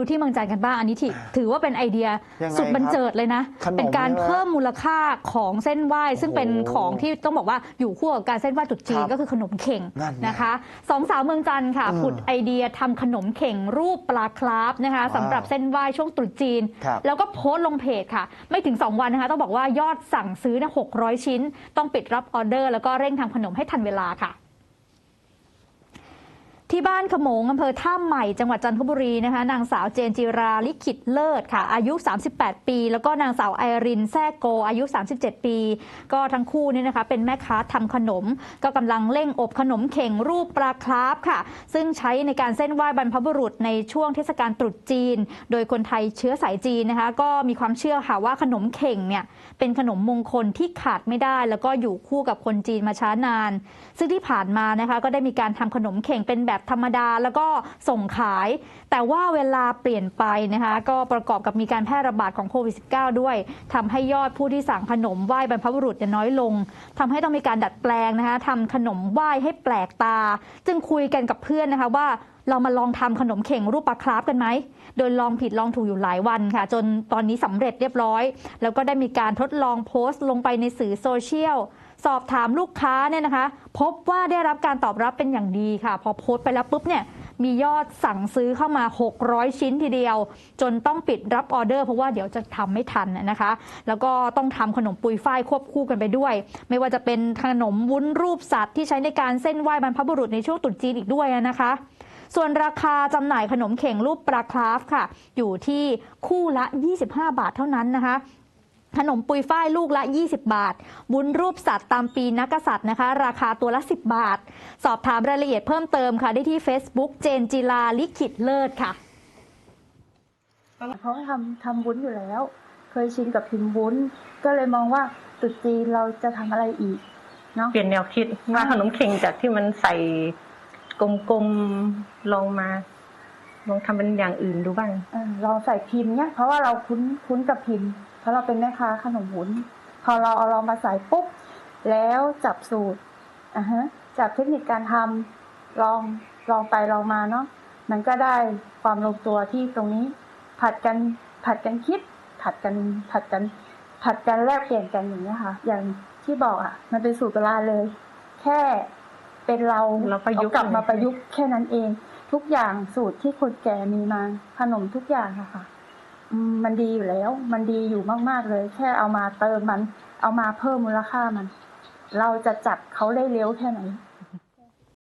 ดูที่เมืองจันทร์กันบ้างอันนี้ที่ถือว่าเป็นไอเดียยังไงสุดบันเจิดเลยนะ ขนมเป็นการใช่ไหมเพิ่มมูลค่าของเส้นไหว้ ซึ่งเป็นโอ้โหของที่ต้องบอกว่าอยู่คู่กับการเส้นไหว้ตรุษจีนครับก็คือขนมเข่งนั่นไงนะคะสองสาวเมืองจันทร์ค่ะอืมผุดไอเดียทำขนมเข่งรูปปลาคราฟนะคะว้าวสำหรับเส้นไหว้ช่วงตรุษจีน ครับ แล้วก็โพสต์ลงเพจค่ะ ไม่ถึง 2 วันนะคะ ต้องบอกว่ายอดสั่งซื้อนะ600 ชิ้น ต้องปิดรับออเดอร์ แล้วก็เร่งทำขนมให้ทันเวลาค่ะ ที่บ้านขโมงอำเภอท่าใหม่จังหวัดจันทบุรีนะคะนางสาวเจนจิราลิขิตเลิศค่ะ อายุ 38 ปี แล้วก็นางสาวไอรินแซ่โก อายุ 37 ปี ก็ทั้งคู่เนี่ยนะคะ เป็นแม่ค้าทำขนม ก็กำลังเร่งอบขนมเข่งรูปปลาคราฟค่ะ ซึ่งใช้ในการเส้นไหว้บรรพบุรุษในช่วงเทศกาลตรุษจีน โดยคนไทยเชื้อสายจีนนะคะ ก็มีความเชื่อค่ะว่าขนมเข่งเนี่ยเป็นขนมมงคลที่ขาดไม่ได้ แล้วก็อยู่คู่กับคนจีนมาช้านาน ซึ่งที่ผ่านมานะคะก็ได้มีการทำขนมเข่งเป็นแบบธรรมดาแล้วก็ส่งขาย แต่ว่าเวลาเปลี่ยนไปนะคะก็ประกอบกับมีการแพร่ระบาดของโควิด -19 ด้วยทำให้ยอดผู้ที่สั่งขนมไหว้บรรพบุรุษน้อยลงทำให้ต้องมีการดัดแปลงนะคะทำขนมไหว้ให้แปลกตา จึงคุยกันกับเพื่อนนะคะว่าเรามาลองทำขนมเข่งรูปปลาคราฟกันไหม โดยลองผิดลองถูกอยู่หลายวันค่ะ จนตอนนี้สำเร็จเรียบร้อย แล้วก็ได้มีการทดลองโพสต์ลงไปในสื่อโซเชียล สอบถามลูกค้าเนี่ยนะคะ พบว่าได้รับการตอบรับเป็นอย่างดีค่ะ พอโพสต์ไปแล้วปุ๊บเนี่ยมียอดสั่งซื้อเข้ามา 600 ชิ้นทีเดียว จนต้องปิดรับออเดอร์เพราะว่าเดี๋ยวจะทำไม่ทันนะคะ แล้วก็ต้องทำขนมปุยฝ้ายควบคู่กันไปด้วย ไม่ว่าจะเป็นขนมวุ้นรูปสัตว์ที่ใช้ในการเส้นไหว้บรรพบุรุษในช่วงตรุษจีนอีกด้วยนะคะ ส่วนราคาจำหน่ายขนมเข่งรูปปลาคราฟค่ะ อยู่ที่คู่ละ 25 บาทเท่านั้นนะคะ ขนมปุยฝ้ายลูกละ 20 บาท บุญรูปสัตว์ตามปีนักกษัตริย์นะคะ ราคาตัวละ 10 บาท สอบถามรายละเอียดเพิ่มเติมค่ะ ได้ที่ Facebook เจนจิลาลิขิตเลิศค่ะ เขาทำทำวุ้นอยู่แล้ว เคยชินกับพิมพ์วุ้น ก็เลยมองว่าตรุษจีนเราจะทำอะไรอีกเนาะเปลี่ยนแนวคิดว่าขนมเข่งจากที่มันใส่กลมๆลองมาลองทำเป็นอย่างอื่นดูบ้างเออลองใส่พิมพ์เนี่ยเพราะว่าเราคุ้นคุ้นกับพิมพ์ เพราะเราเป็นแม่ค้าขนมวุ้น พอเราเอาลองมาใส่ปุ๊บ แล้วจับสูตรอะฮะจับเทคนิคการทำลองลองไปลองมาเนาะมันก็ได้ความลงตัวที่ตรงนี้ ผัดกันผัดกันคิด ผัดกันผัดกัน ผัดกันแลกเปลี่ยนกันอย่างนี้ยค่ะ อย่างที่บอกอะ มันเป็นสูตรโบราณเลย แค่เป็นเราเราประยุกต์เอากลับมาประยุกต์แค่นั้นเอง ทุกอย่างสูตรที่คนแก่มีมาขนมทุกอย่างอะค่ะอืม มันดีอยู่แล้ว มันดีอยู่มากๆเลย แค่เอามาเติมมัน เอามาเพิ่มมูลค่ามัน เราจะจับเขาได้เร็วแค่ไหน